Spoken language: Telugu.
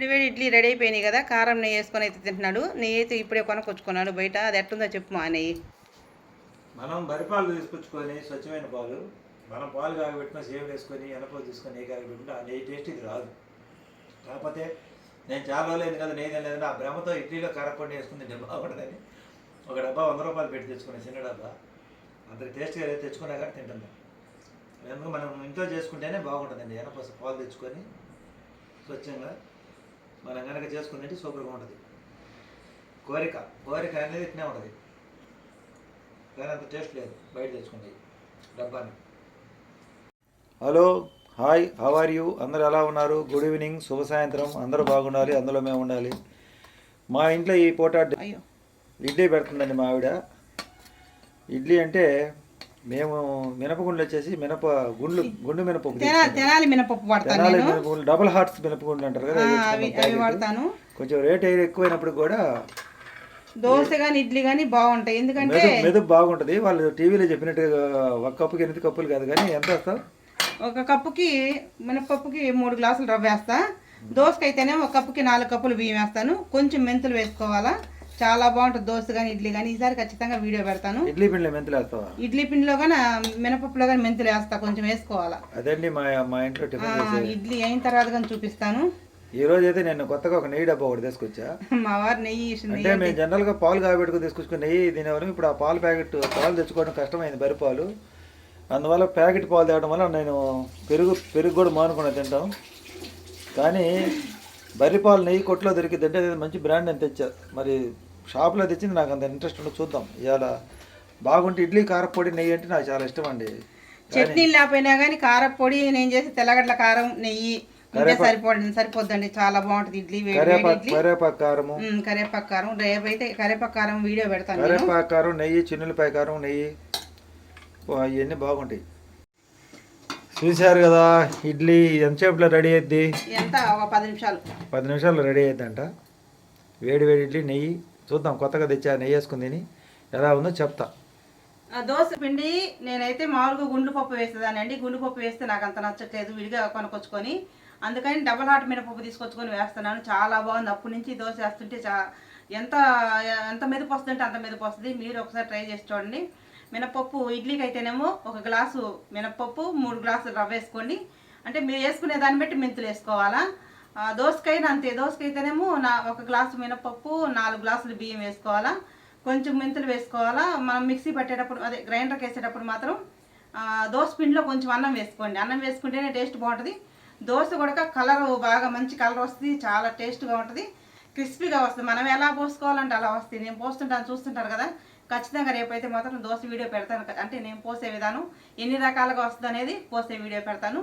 వేడివేడి ఇడ్లీ రెడీ అయిపోయినాయి కదా కారం నెయ్యి వేసుకొని అయితే తింటున్నాడు. నెయ్యి అయితే ఇప్పుడే కొనుక్కొచ్చుకున్నాడు బయట. అది ఎట్టుందో చెప్పు మా నెయ్యి. మనం బరిపాలు తీసుకొచ్చుకొని స్వచ్ఛమైన పాలు మనం పాలు కాగబెట్టిన సేవ్ వేసుకొని ఎనపో తీసుకొని నెయ్యి కాగబెట్టుకుంటే ఆ నెయ్యి టేస్ట్ ఇది రాదు. కాకపోతే నేను చాలా రోజులైంది కదా నెయ్యి తినలేదని ఆ భ్రమతో ఇడ్లీలో కారపొడి వేసుకుని డబ్బా బాగుంటుందని ఒక డబ్బా వంద రూపాయలు పెట్టి తెచ్చుకునే చిన్న డబ్బా. అంత టేస్ట్గా ఏదైతే తెచ్చుకున్నా కానీ తింటుంది. ఎందుకు మనం ఇంట్లో చేసుకుంటేనే బాగుంటుందండి. ఎనపస పాలు తెచ్చుకొని స్వచ్ఛంగా మనం కనుక చేసుకుంటే సూపర్గా ఉంటుంది. కోరిక కోరిక అనేది ఇట్నే ఉంటుంది. కానీ అంత టేస్ట్ లేదు బయట తెచ్చుకుంది డబ్బాని. Hello hi how are you? అందరూ ఎలా ఉన్నారు? గుడ్ ఈవినింగ్ శుభ సాయంత్రం. అందరూ బాగుండాలి అందులో మేము ఉండాలి. మా ఇంట్లో ఈ పూట అయ్యో. ఇడ్లీ పెడుతుందండి మా ఆవిడ. ఇడ్లీ అంటే మేము మినపగుండ్లు వచ్చేసి మినప గుండ్లు గుండు మినపప్పు తెనాలి మినపప్పు వాడతాను తెనాలి నేను. మినపగుండ్లు డబుల్ హార్ట్స్ మినపగుండ్లు అంటారు కదా అవి. వాడతాను. కొంచెం రేట్ ఎక్కువైనప్పుడు కూడా దోశ కానీ ఇడ్లీ కానీ బాగుంటాయి. ఎందుకంటే మెదు బాగుంటుంది. వాళ్ళు టీవీలో చెప్పినట్టుగా ఒక కప్పుకి ఎనిమిది కప్పులు కాదు కానీ ఎంత వేస్తావు? ఒక కప్పుకి మినపప్పుకి మూడు గ్లాసులు రవ్వ వేస్తా. దోశకైతేనే ఒక కప్పుకి నాలుగు కప్పులు బియ్యం వేస్తాను. కొంచెం మెంతులు వేసుకోవాలా. చాలా బాగుంటుంది దోశ కానీ ఇడ్లీ కానీ ఈసారి ఖచ్చితంగా వీడియో పెడతాను. ఇడ్లీ పిండిలో మెంతులు వేస్తావా? ఇడ్లీ పిండిలో కానీ మినపప్పులో కానీ మెంతులు వేస్తా కొంచెం వేసుకోవాలా. అదండి మా మా ఇంట్లో ఇడ్లీ అయిన తర్వాత కానీ చూపిస్తాను. ఈ రోజు అయితే నేను కొత్తగా ఒక నెయ్యి డబ్బా ఒకటి తీసుకొచ్చా. మా వారు నెయ్యి అంటే మేము జనరల్గా పాలు కాబెట్టుకుని తీసుకొచ్చుకుని నెయ్యి తినేవారు ఇప్పుడు ఆ పాలు ప్యాకెట్ పాలు తెచ్చుకోవడం కష్టమైంది బరి పాలు అందువల్ల ప్యాకెట్ పాలు తేవడం వల్ల నేను పెరుగు పెరుగు కూడా మానుకుని తింటాం. కానీ బర్రి పాలు నెయ్యి కొట్లో దొరికింది అంటే అది మంచి బ్రాండ్ అని తెచ్చా. మరి షాప్లో తెచ్చింది నాకు అంత ఇంట్రెస్ట్ ఉండదు చూద్దాం. ఇవాళ బాగుంటే ఇడ్లీ కారపొడి నెయ్యి అంటే నాకు చాలా ఇష్టం అండి. చట్నీలు లేకపోయినా కానీ కారపొడి నేను చేసి తెల్లగడ్డల కారం నెయ్యి సరిపోండి సరిపోద్దండి. చాలా బాగుంటుంది ఇడ్లీ కరేపాకు కరేపాకు కారము. కారం. రేపైతే కరివేపాకు కారం వీడియో పెడతాను నేను. కరేపాకు కారం నెయ్యి చిన్నులపాయ కారం నెయ్యి ఇవన్నీ బాగుంటాయి. చూశారు కదా ఇడ్లీ ఎంతసేపులో రెడీ అయ్యిద్ది ఎంత? ఒక పది నిమిషాలు. పది నిమిషాల్లో రెడీ అయ్యిద్దంట వేడి వేడి ఇడ్లీ నెయ్యి. చూద్దాం కొత్తగా తెచ్చా నెయ్యి వేసుకుని తిని. ఎలా ఉందో చెప్తా. ఆ దోశ పిండి నేనైతే మామూలుగా గుండు పప్పు వేసేదానండి గుండు పప్పు వేస్తే నాకు అంత నచ్చట్లేదు విడిగా కొనుకొచ్చుకొని అందుకని డబల్ హాట్ మినపప్పు తీసుకొచ్చుకొని వేస్తున్నాను. చాలా బాగుంది. అప్పటి నుంచి దోశ వేస్తుంటే చా ఎంత ఎంత మెదుపు వస్తుంటే అంత మెదుపు వస్తుంది. మీరు ఒకసారి ట్రై చేసి చూడండి. మినపప్పు ఇడ్లీకి అయితేనేమో ఒక గ్లాసు మినపప్పు మూడు గ్లాసులు రవ్వ వేసుకోండి. అంటే మీరు వేసుకునే దాన్ని బట్టి మెంతులు వేసుకోవాలా? ఆ, అంతే దోసకైతేనేమో నా ఒక గ్లాసు మినపప్పు నాలుగు గ్లాసులు బియ్యం వేసుకోవాలా కొంచెం మెంతులు వేసుకోవాలా మనం మిక్సీ పట్టేటప్పుడు అదే గ్రైండర్కి వేసేటప్పుడు మాత్రం దోశ పిండిలో కొంచెం అన్నం వేసుకోండి. అన్నం వేసుకుంటేనే టేస్ట్ బాగుంటుంది. దోశ కూడా కలర్ బాగా మంచి కలర్ వస్తుంది చాలా టేస్ట్గా ఉంటుంది. క్రిస్పీగా వస్తుంది. మనం ఎలా పోసుకోవాలంటే అలా వస్తుంది. నేను పోస్తుంటాను చూస్తుంటారు కదా. ఖచ్చితంగా రేపైతే మాత్రం దోశ వీడియో పెడతాను. అంటే నేను పోసే విధానం ఎన్ని రకాలుగా వస్తుంది అనేది పోసే వీడియో పెడతాను.